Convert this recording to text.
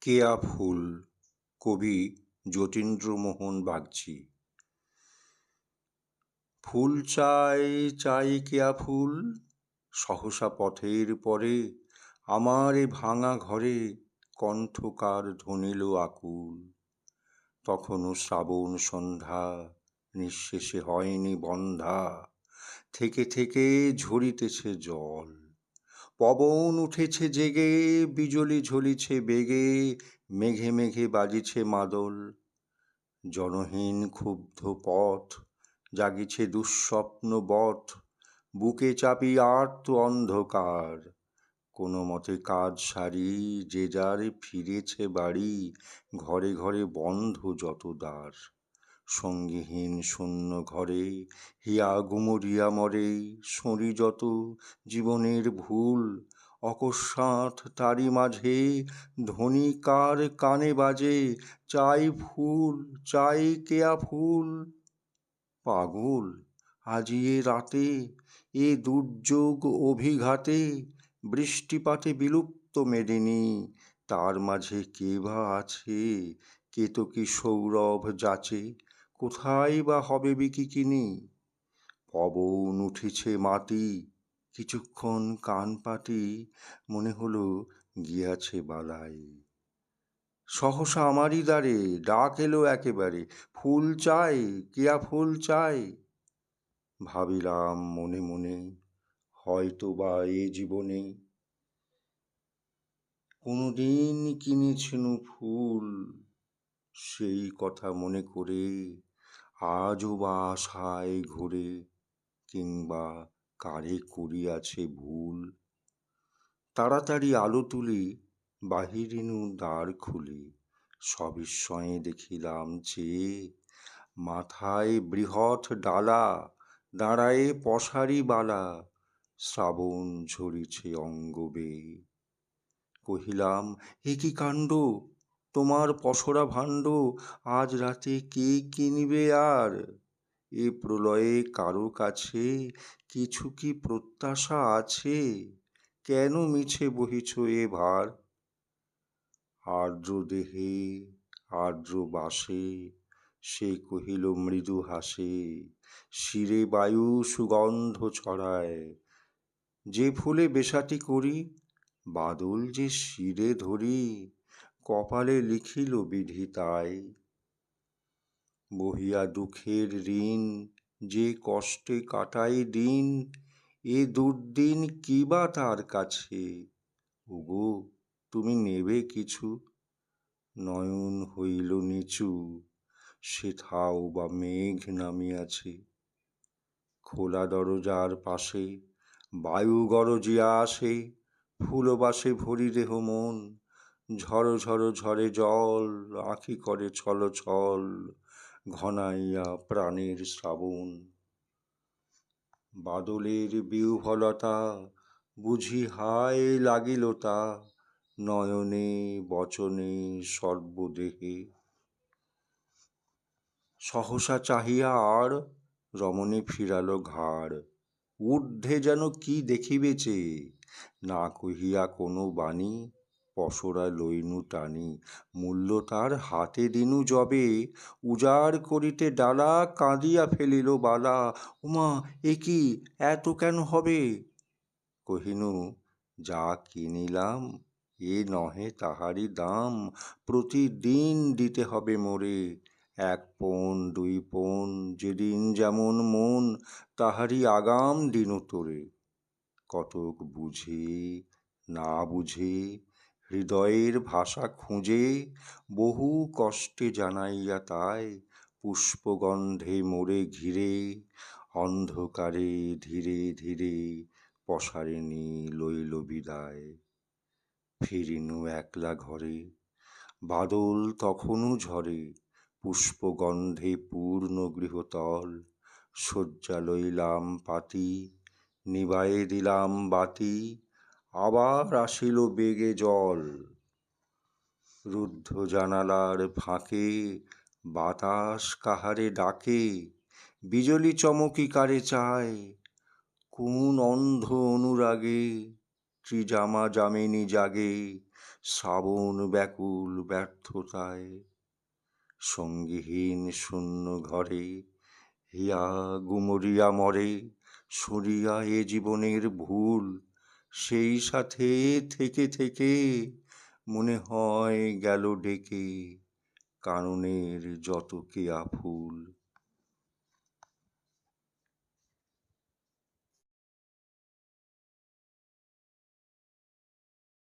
কেয়া ফুল, কবি যতীন্দ্রমোহন বাগচি। ফুল চাই চাই কেয়া ফুল, সহসা পথের পরে আমার এ ভাঙা ঘরে কণ্ঠকার ধ্বনিল আকুল। তখনও শ্রাবণ সন্ধ্যা, নিঃশেষে হয়নি বন্ধা, থেকে থেকে ঝরিতেছে জল। পবন উঠেছে জেগে, বিজলি ঝলিছে বেগে, মেঘে মেঘে বাজিছে মাদল। জনহীন ক্ষুব্ধ পথ জাগিছে দুঃস্বপ্ন বথ বুকে চাপি আর্ত অন্ধকার। কোনো মতে কাজ সারি, যে যার ফিরেছে বাড়ি, ঘরে ঘরে বন্ধ যত দ্বার। সঙ্গীহীন শূন্য ঘরে হিয়া গুমরিয়া মরে। সঁরি যত জীবনের ভুল, অকস্মাৎ তারি মাঝে ধ্বনি কার কানে বাজে, চাই ফুল, চাই কেয়া ফুল। পাগল, আজি এ রাতে এ দুর্যোগ অভিঘাতে বৃষ্টিপাতে বিলুপ্ত মেদিনী, তার মাঝে কে বা আছে, কে তো কি সৌরভ যাচে? কোথায় বা হবে বিকিকিনি পবন উঠেছে মাটি, কিছুক্ষণ কান পাতি মনে হলো গিয়াছে বালাই। সহসা আমারই দ্বারে, ডাক এলো একেবারে, ফুল চাই, কেয়া ফুল চাই? ভাবিলাম মনে মনে, হয়তো বা এ জীবনে। কোনোদিন কিনেছিনু ফুল, সেই কথা মনে করে আজও বা আশায় ঘুরে কিংবা কারে করিয়াছে ভুল। তাড়াতাড়ি আলো তুলি, বাহিরিনু দ্বার খুলি। সবিস্ময়ে দেখিলাম যে, মাথায় বৃহৎ ডালা, দাঁড়ায়ে পশারি বালা, শ্রাবণ ঝরিছে অঙ্গ বেয়ে কহিলাম, এ কি কাণ্ড? তোমার পসরা ভাণ্ড আজ রাতে কে কিনবে আর? এ প্রলয়ে কারও কাছে কিছু কি প্রত্যাশা আছে? কেন মিছে বহিছ এ ভার? আর্দ্র দেহে আর্দ্র বাসে, সে কহিল মৃদু হাসে, শিরে বায়ু সুগন্ধ ছড়ায়, যে ফুলে বেশাটি করি, বাদল যে শিরে ধরি কপালে লিখিল বিধি তাই বহিয়া দুঃখের ঋণ যে কষ্টে কাটাই দিন, এ দুর্দিন কি বা তার কাছে? ওগো তুমি নেবে কিছু? নয়ন হইল নিচু সেথাও বা মেঘ নামিয়াছে। খোলা দরজার পাশে বায়ু গরজিয়া আসে, ফুলবাসে ভরি দেহ মন। ঝড় ঝড় ঝরে জল, আঁখি করে ছল ছল, ঘনাইয়া প্রাণের শ্রাবণ। বাদলের বিহ্বলতা, বুঝি হায় লাগিল তা, নয়নে বচনে সর্বদেহে। সহসা চাহিয়া আর রমণী ফিরালো ঘাড়। ঊর্ধ্বে যেন কি দেখিবেছে না কহিয়া কোনো বাণী পসরা লইনু টানি, মূল্য তার হাতে দিনু যবে। উজাড় করিতে ডালা কাঁদিয়া ফেলিল বালা, উমা, এ কি, এত কেন হবে? কহিনু, যা কিনিলাম, এ নহে তাহারি দাম, প্রতিদিন দিতে হবে মোরে। এক পণ দুই পণ যেদিন যেমন মন তাহারি আগাম দিনু তোরে। কতক বুঝে, না বুঝে হৃদয়ের ভাষা খুঁজে বহু কষ্টে জানাইয়া তাই পুষ্পগন্ধে মোরে ঘিরে অন্ধকারে ধীরে ধীরে পসারিণী লইল বিদায়। ফিরিনু একলা ঘরে, বাদল তখনও ঝরে, পুষ্পগন্ধে পূর্ণ গৃহতল। শয্যা লইলাম পাতি, নিবায়ে দিলাম বাতি আবার আসিল বেগে জল। রুদ্ধ জানালার ফাঁকে বাতাস কাহারে ডাকে, বিজলি চমকি কারে চায়। কোন অন্ধ অনুরাগে ত্রিজামা জামিনী জাগে, শ্রাবণ ব্যাকুল ব্যর্থতায়। সঙ্গীহীন শূন্য ঘরে হিয়া গুমরিয়া মরে, সরিয়া এ জীবনের ভুল সেই সাথে থেকে থেকে মনে হয় গেল ডেকে কাননের যত কেয়া ফুল